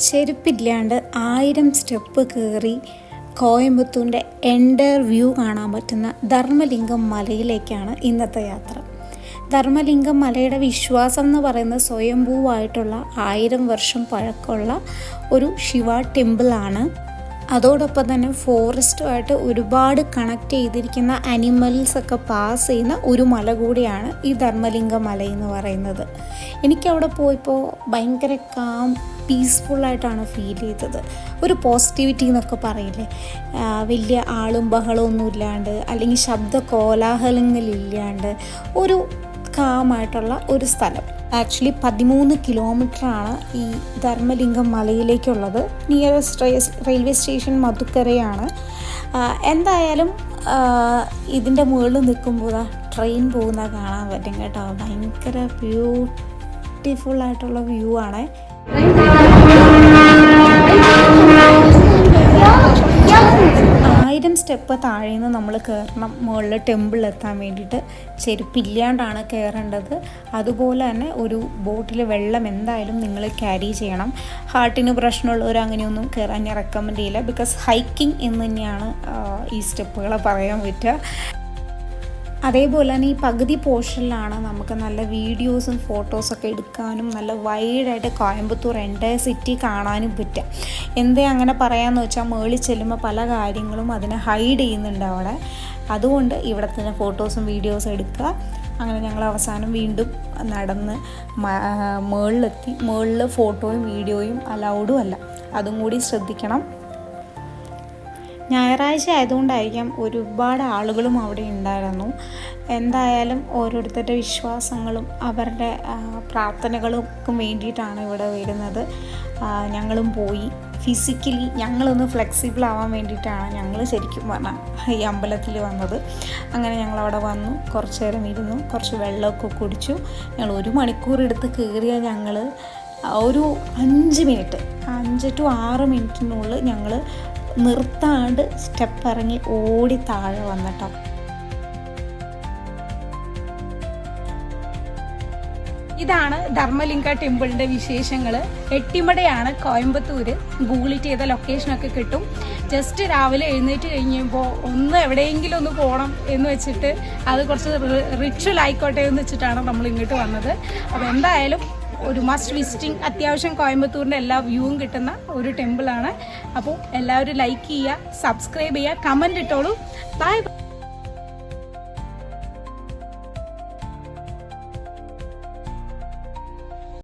ചെരുപ്പില്ലാണ്ട് ആയിരം സ്റ്റെപ്പ് കയറി കോയമ്പത്തൂരിന്റെ എൻഡർ വ്യൂ കാണാൻ പറ്റുന്ന ധർമ്മലിംഗം മലയിലേക്കാണ് ഇന്നത്തെ യാത്ര. ധർമ്മലിംഗം മലയുടെ വിശ്വാസം എന്ന് പറയുന്നത് സ്വയംഭൂവായിട്ടുള്ള ആയിരം വർഷം പഴക്കമുള്ള ഒരു ശിവ ടെമ്പിളാണ്. അതോടൊപ്പം തന്നെ ഫോറസ്റ്റുമായിട്ട് ഒരുപാട് കണക്ട് ചെയ്തിരിക്കുന്ന അനിമൽസ് ഒക്കെ പാസ് ചെയ്യുന്ന ഒരു മല കൂടിയാണ് ഈ ധർമ്മലിംഗ മല എന്ന് പറയുന്നത്. എനിക്കവിടെ പോയപ്പോൾ ഭയങ്കര കാം പീസ്ഫുള്ളായിട്ടാണ് ഫീൽ ചെയ്തത്. ഒരു പോസിറ്റിവിറ്റി എന്നൊക്കെ പറയില്ലേ? വലിയ ആളും ബഹളവും ഒന്നും ഇല്ലാണ്ട് അല്ലെങ്കിൽ ശബ്ദ കോലാഹലങ്ങളില്ലാണ്ട് ഒരു കാമായിട്ടുള്ള ഒരു സ്ഥലം. ആക്ച്വലി പതിമൂന്ന് കിലോമീറ്ററാണ് ഈ ധർമ്മലിംഗം മലയിലേക്കുള്ളത്. നിയറസ്റ്റ് റെയിൽവേ സ്റ്റേഷൻ മധുക്കരയാണ്. എന്തായാലും ഇതിന്റെ മുകളിൽ നിൽക്കുമ്പോൾ ട്രെയിൻ പോകുന്ന കാണാൻ പറ്റും കേട്ടോ. ഭയങ്കര ബ്യൂട്ടിഫുൾ ആയിട്ടുള്ള വ്യൂ ആണ് ആയിരം സ്റ്റെപ്പ് താഴെ നിന്ന് നമ്മൾ കയറണം മുകളിൽ എത്താൻ വേണ്ടിയിട്ട്. ചെരുപ്പില്ലാണ്ടാണ് കയറേണ്ടത് അതുപോലെ തന്നെ ഒരു ബോട്ടിൽ വെള്ളം എന്തായാലും നിങ്ങൾ ക്യാരി ചെയ്യണം. ഹാർട്ടിന് പ്രശ്നമുള്ളവർ അങ്ങനെയൊന്നും കയറാൻ ഞാൻ റെക്കമെൻഡ് ചെയ്യില്ല. ബിക്കോസ് ഹൈക്കിംഗ് എന്ന് തന്നെയാണ് ഈ സ്റ്റെപ്പുകളെ പറയാൻ പറ്റുക. അതേപോലെ തന്നെ ഈ പകുതി പോർഷനിലാണ് നമുക്ക് നല്ല വീഡിയോസും ഫോട്ടോസൊക്കെ എടുക്കാനും നല്ല വൈഡായിട്ട് കോയമ്പത്തൂർ എന്റെ സിറ്റി കാണാനും പറ്റുക. എന്തേ അങ്ങനെ പറയാമെന്ന് വെച്ചാൽ മേളിൽ ചെല്ലുമ്പോൾ പല കാര്യങ്ങളും അതിനെ ഹൈഡ് ചെയ്യുന്നുണ്ട് അവിടെ. അതുകൊണ്ട് ഇവിടെ തന്നെ ഫോട്ടോസും വീഡിയോസും എടുക്കുക. അങ്ങനെ ഞങ്ങൾ അവസാനം വീണ്ടും നടന്ന് മേളിലെത്തി. മേളിൽ ഫോട്ടോയും വീഡിയോയും അലൗഡും അല്ല. അതും കൂടി ശ്രദ്ധിക്കണം. ഞായറാഴ്ച ആയതുകൊണ്ടായിരിക്കാം ഒരുപാട് ആളുകളും അവിടെ ഉണ്ടായിരുന്നു. എന്തായാലും ഓരോരുത്തരുടെ വിശ്വാസങ്ങളും അവരുടെ പ്രാർത്ഥനകൾക്കും വേണ്ടിയിട്ടാണ് ഇവിടെ വരുന്നത്. ഞങ്ങളും പോയി. ഫിസിക്കലി ഞങ്ങളൊന്ന് ഫ്ലെക്സിബിൾ ആവാൻ വേണ്ടിയിട്ടാണ് ഞങ്ങൾ ശരിക്കും പറഞ്ഞാൽ ഈ അമ്പലത്തിൽ വന്നത്. അങ്ങനെ ഞങ്ങൾ അവിടെ വന്നു. കുറച്ച് നേരം ഇരുന്നു. കുറച്ച് വെള്ളമൊക്കെ കുടിച്ചു. ഞങ്ങൾ ഒരു മണിക്കൂർ എടുത്ത് കയറിയ ഞങ്ങൾ ഒരു അഞ്ച് മിനിറ്റ് അഞ്ച് ടു ആറ് മിനിറ്റിനുള്ളിൽ ഞങ്ങൾ നിർത്താണ്ട് സ്റ്റെപ്പ് ഇറങ്ങി ഓടി താഴെ വന്നിട്ടോ. ഇതാണ് ധർമ്മലിംഗ ടെമ്പിളിന്റെ വിശേഷങ്ങൾ എട്ടിമടയാണ് കോയമ്പത്തൂര്. ഗൂഗിൾ ചെയ്ത ലൊക്കേഷനൊക്കെ കിട്ടും. ജസ്റ്റ് രാവിലെ എഴുന്നേറ്റ് കഴിഞ്ഞപ്പോൾ ഒന്ന് എവിടെയെങ്കിലും ഒന്ന് പോകണം എന്ന് വെച്ചിട്ട് അത് കുറച്ച് റിച്വൽ ആയിക്കോട്ടെ എന്ന് വെച്ചിട്ടാണ് നമ്മൾ ഇങ്ങോട്ട് വന്നത്. അപ്പോൾ എന്തായാലും ഒരു മസ്റ്റ് വിസിറ്റിംഗ് അത്യാവശ്യം കോയമ്പത്തൂരിന്റെ എല്ലാ വ്യൂവും കിട്ടുന്ന ഒരു ടെമ്പിളാണ് അപ്പോൾ എല്ലാവരും ലൈക്ക് ചെയ്യുക സബ്സ്ക്രൈബ് ചെയ്യുക കമന്റ് ഇട്ടോളൂ. ബൈ